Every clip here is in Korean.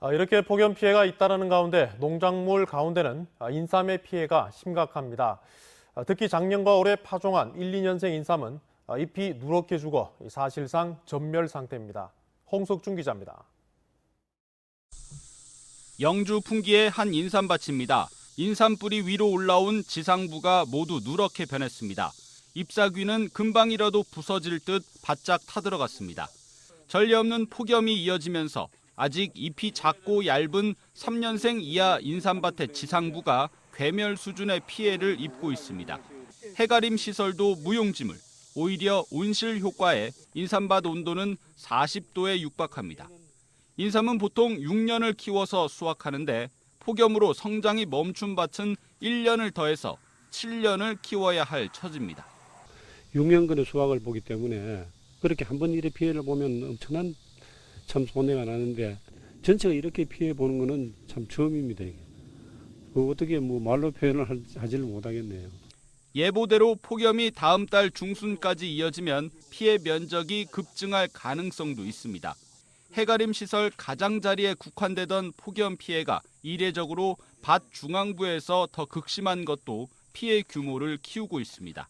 아, 이렇게 폭염 피해가 잇따르는 가운데 농작물 가운데는 아, 인삼의 피해가 심각합니다. 아, 특히 작년과 올해 파종한 1, 2년생 인삼은 아, 잎이 누렇게 죽어 사실상 전멸 상태입니다. 홍석준 기자입니다. 영주 풍기의 한 인삼밭입니다. 인삼뿌리 위로 올라온 지상부가 모두 누렇게 변했습니다. 잎사귀는 금방이라도 부서질 듯 바짝 타들어갔습니다. 전례 없는 폭염이 이어지면서 아직 잎이 작고 얇은 3년생 이하 인삼밭의 지상부가 괴멸 수준의 피해를 입고 있습니다. 해가림 시설도 무용지물, 오히려 온실 효과에 인삼밭 온도는 40도에 육박합니다. 인삼은 보통 6년을 키워서 수확하는데 폭염으로 성장이 멈춘 밭은 1년을 더해서 7년을 키워야 할 처지입니다. 6년간의 수확을 보기 때문에 그렇게 한번 이래 피해를 보면 엄청난 참 손해가 나는데 전체가 이렇게 피해 보는 거는 참 처음입니다. 그 어떻게 뭐 말로 표현을 할- 하지를 못하겠네요. 예보대로 폭염이 다음 달 중순까지 이어지면 피해 면적이 급증할 가능성도 있습니다. 해가림 시설 가장자리에 국한되던 폭염 피해가 이례적으로 밭 중앙부에서 더 극심한 것도 피해 규모를 키우고 있습니다.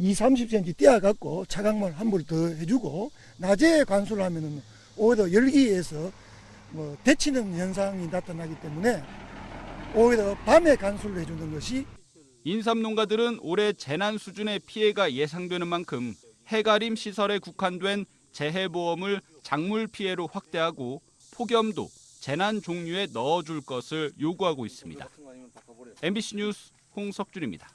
2, 30cm 띄어갖고 차광물 환불 더 해주고 낮에 관수를 하면은 오히려 열기에서 뭐 데치는 현상이 나타나기 때문에 오히려 밤에 관수를 해주는 것이 인삼 농가들은 올해 재난 수준의 피해가 예상되는 만큼 해가림 시설에 국한된 재해보험을 작물 피해로 확대하고 폭염도 재난 종류에 넣어줄 것을 요구하고 있습니다. MBC 뉴스 홍석준입니다.